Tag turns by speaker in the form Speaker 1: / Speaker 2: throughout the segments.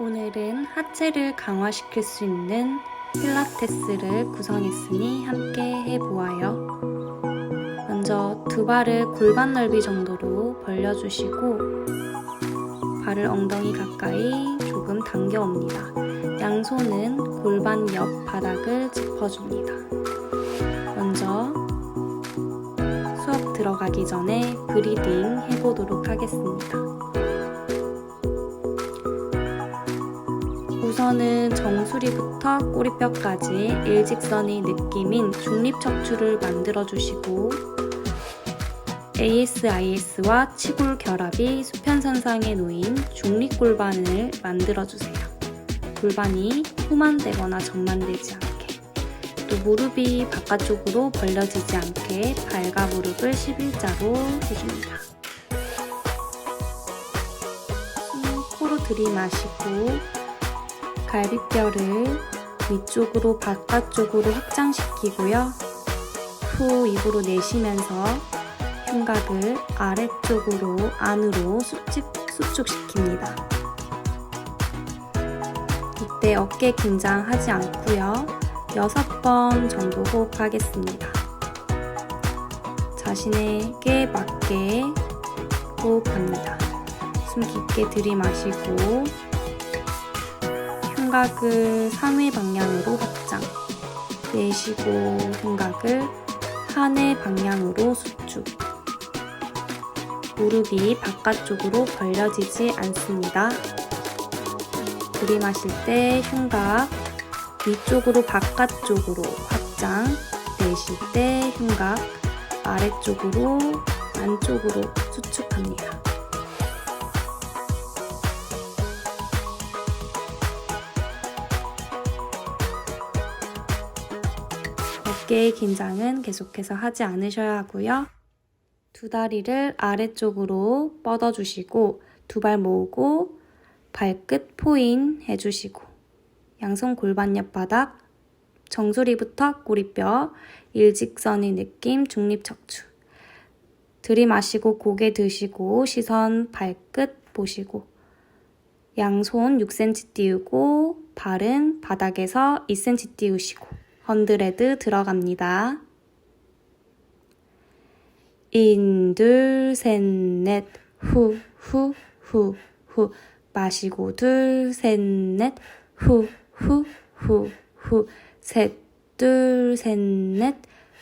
Speaker 1: 오늘은 하체를 강화시킬 수 있는 필라테스를 구성했으니 함께 해보아요. 먼저 두 발을 골반 넓이 정도로 벌려주시고 발을 엉덩이 가까이 조금 당겨옵니다. 양손은 골반 옆 바닥을 짚어줍니다. 먼저 수업 들어가기 전에 브리딩 해보도록 하겠습니다. 우선은 정수리부터 꼬리뼈까지 일직선의 느낌인 중립척추를 만들어주시고 ASIS와 치골 결합이 수편선상에 놓인 중립골반을 만들어주세요. 골반이 후만되거나 전만되지 않게 또 무릎이 바깥쪽으로 벌려지지 않게 발과 무릎을 11자로 해줍니다. 숨 코로 들이마시고 갈비뼈를 위쪽으로 바깥쪽으로 확장시키고요. 후 입으로 내쉬면서 흉곽을 아래쪽으로 안으로 수축, 수축시킵니다. 이때 어깨 긴장하지 않고요. 6번 정도 호흡하겠습니다. 자신에게 맞게 호흡합니다. 숨 깊게 들이마시고 흉곽을 3회 방향으로 확장 내쉬고 흉곽을 한해 방향으로 수축 무릎이 바깥쪽으로 벌려지지 않습니다. 들이마실 때 흉곽 위쪽으로 바깥쪽으로 확장 내쉴 때 흉곽 아래쪽으로 안쪽으로 수축합니다. 어깨의 긴장은 계속해서 하지 않으셔야 하고요. 두 다리를 아래쪽으로 뻗어주시고 두 발 모으고 발끝 포인 해주시고 양손 골반 옆 바닥 정수리부터 꼬리뼈 일직선의 느낌 중립 척추 들이마시고 고개 드시고 시선 발끝 보시고 양손 6cm 띄우고 발은 바닥에서 2cm 띄우시고 헌드레드 들어갑니다. 인, 둘, 셋, 넷, 후, 후, 후, 후. 마시고 둘, 셋, 넷, 후, 후, 후, 후. 셋, 둘, 셋, 넷,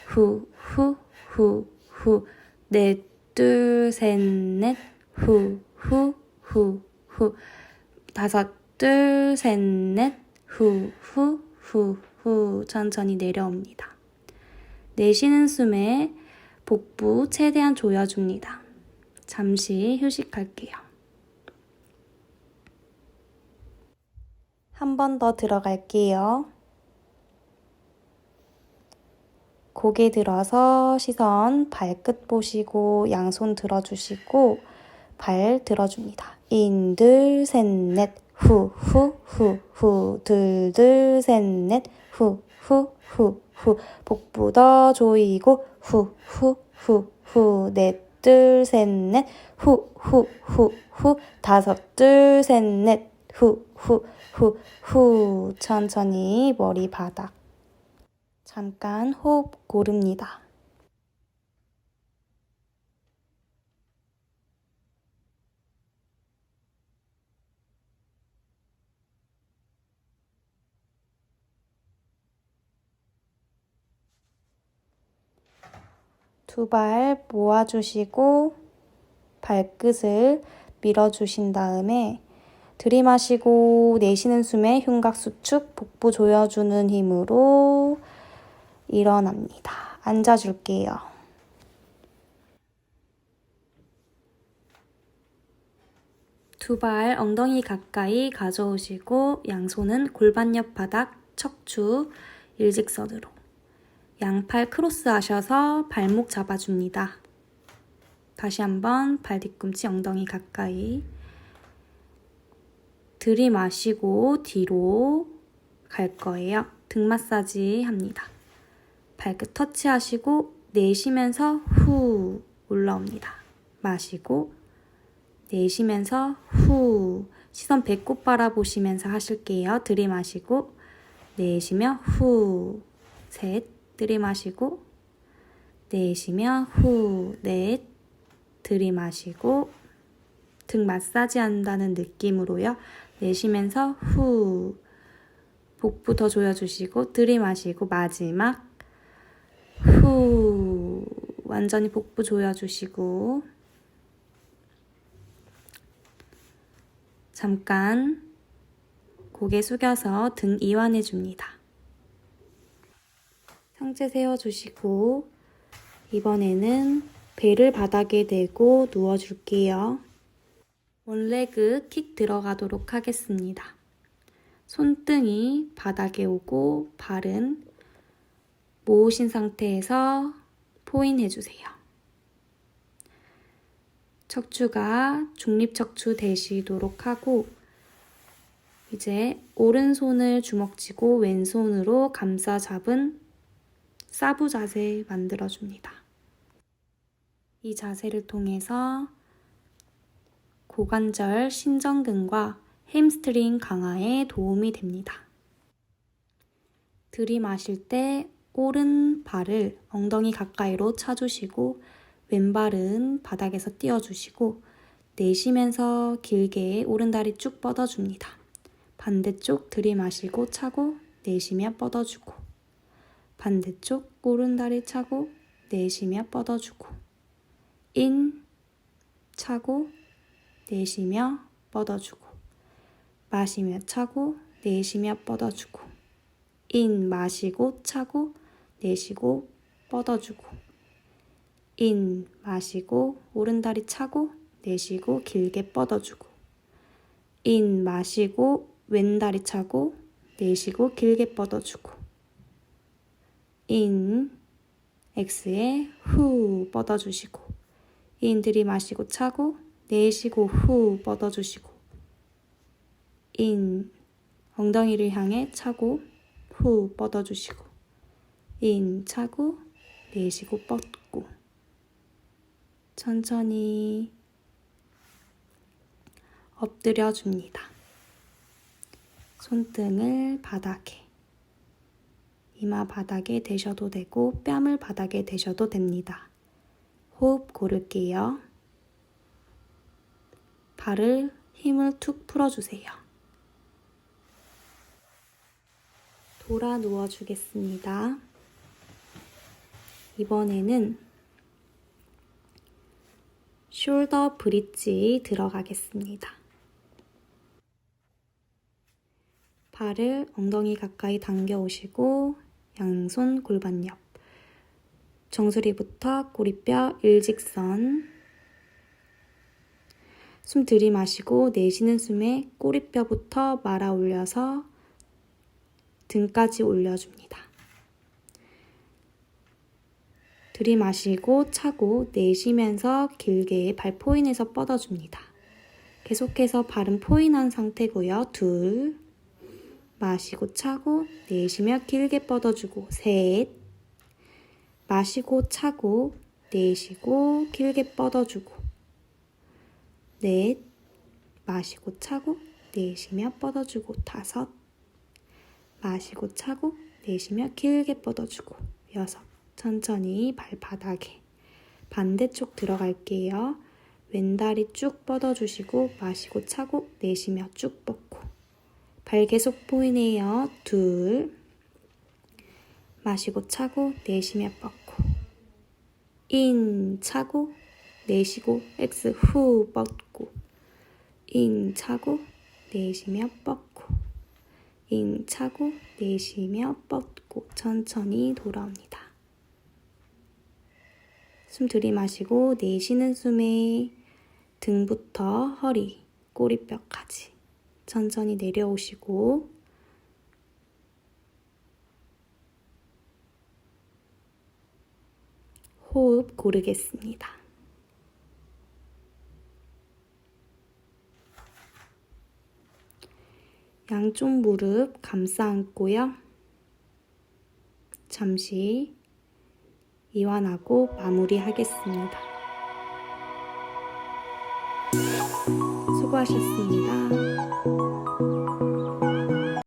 Speaker 1: 후, 후, 후, 후. 넷, 둘, 셋, 넷, 후, 후, 후, 후. 다섯, 둘, 셋, 넷, 후, 후, 후, 후. 천천히 내려옵니다. 내쉬는 숨에 복부 최대한 조여줍니다. 잠시 휴식할게요. 한 번 더 들어갈게요. 고개 들어서 시선 발끝 보시고 양손 들어주시고 발 들어줍니다. 인, 둘, 셋, 넷, 후, 후, 후, 후, 둘, 둘, 셋, 넷, 후, 후, 후, 후. 복부 더 조이고 후, 후, 후, 후. 넷, 둘, 셋, 넷, 후, 후, 후, 후. 다섯, 둘, 셋, 넷, 후, 후, 후, 후. 천천히 머리 바닥. 잠깐 호흡 고릅니다. 두 발 모아주시고 발끝을 밀어주신 다음에 들이마시고 내쉬는 숨에 흉곽 수축, 복부 조여주는 힘으로 일어납니다. 앉아줄게요. 두 발 엉덩이 가까이 가져오시고 양손은 골반 옆 바닥 척추 일직선으로 양팔 크로스 하셔서 발목 잡아줍니다. 다시 한번 발 뒤꿈치 엉덩이 가까이 들이마시고 뒤로 갈 거예요. 등 마사지 합니다. 발끝 터치하시고 내쉬면서 후 올라옵니다. 마시고 내쉬면서 후 시선 배꼽 바라보시면서 하실게요. 들이마시고 내쉬며 후, 셋, 들이마시고 내쉬며 후, 넷, 들이마시고 등 마사지 한다는 느낌으로요. 내쉬면서 후, 복부 더 조여주시고 들이마시고 마지막 후, 완전히 복부 조여주시고 잠깐 고개 숙여서 등 이완해 줍니다. 상체 세워주시고 이번에는 배를 바닥에 대고 누워줄게요. 원레그 킥 들어가도록 하겠습니다. 손등이 바닥에 오고 발은 모으신 상태에서 포인 해주세요. 척추가 중립척추 되시도록 하고 이제 오른손을 주먹 쥐고 왼손으로 감싸 잡은 사부 자세 만들어줍니다. 이 자세를 통해서 고관절 신전근과 햄스트링 강화에 도움이 됩니다. 들이마실 때 오른 발을 엉덩이 가까이로 차주시고 왼발은 바닥에서 띄워주시고 내쉬면서 길게 오른다리 쭉 뻗어줍니다. 반대쪽 들이마시고 차고 내쉬며 뻗어주고 반대쪽 오른다리 차고 내쉬며 뻗어주고 인 차고 내쉬며 뻗어주고 마시며 차고 내쉬며 뻗어주고 인 마시고 차고 내쉬고 뻗어주고 인 마시고 오른다리 차고 내쉬고 길게 뻗어주고 인 마시고 왼다리 차고 내쉬고 길게 뻗어주고 인 X에 후 뻗어주시고 인 들이마시고 차고 내쉬고 후 뻗어주시고 인 엉덩이를 향해 차고 후 뻗어주시고 인 차고 내쉬고 뻗고 천천히 엎드려 줍니다. 손등을 바닥에 이마 바닥에 대셔도 되고 뺨을 바닥에 대셔도 됩니다. 호흡 고를게요. 발을 힘을 툭 풀어주세요. 돌아 누워 주겠습니다. 이번에는 숄더 브릿지 들어가겠습니다. 발을 엉덩이 가까이 당겨 오시고 양손 골반 옆 정수리부터 꼬리뼈 일직선 숨 들이마시고 내쉬는 숨에 꼬리뼈부터 말아 올려서 등까지 올려줍니다. 들이마시고 차고 내쉬면서 길게 발 포인해서 뻗어줍니다. 계속해서 발은 포인한 상태고요. 둘, 마시고 차고 내쉬며 길게 뻗어주고 셋, 마시고 차고 내쉬고 길게 뻗어주고 넷, 마시고 차고 내쉬며 뻗어주고 다섯, 마시고 차고 내쉬며 길게 뻗어주고 여섯, 천천히 발바닥에 반대쪽 들어갈게요. 왼다리 쭉 뻗어주시고 마시고 차고 내쉬며 쭉 뻗고 발 계속 보이네요. 둘. 마시고 차고 내쉬며 뻗고. 인 차고 내쉬고 X 후 뻗고. 인 차고 내쉬며 뻗고. 인 차고 내쉬며 뻗고. 천천히 돌아옵니다. 숨 들이마시고 내쉬는 숨에 등부터 허리, 꼬리뼈까지 천천히 내려오시고 호흡 고르겠습니다. 양쪽 무릎 감싸 안고요. 잠시 이완하고 마무리하겠습니다. 수고하셨습니다.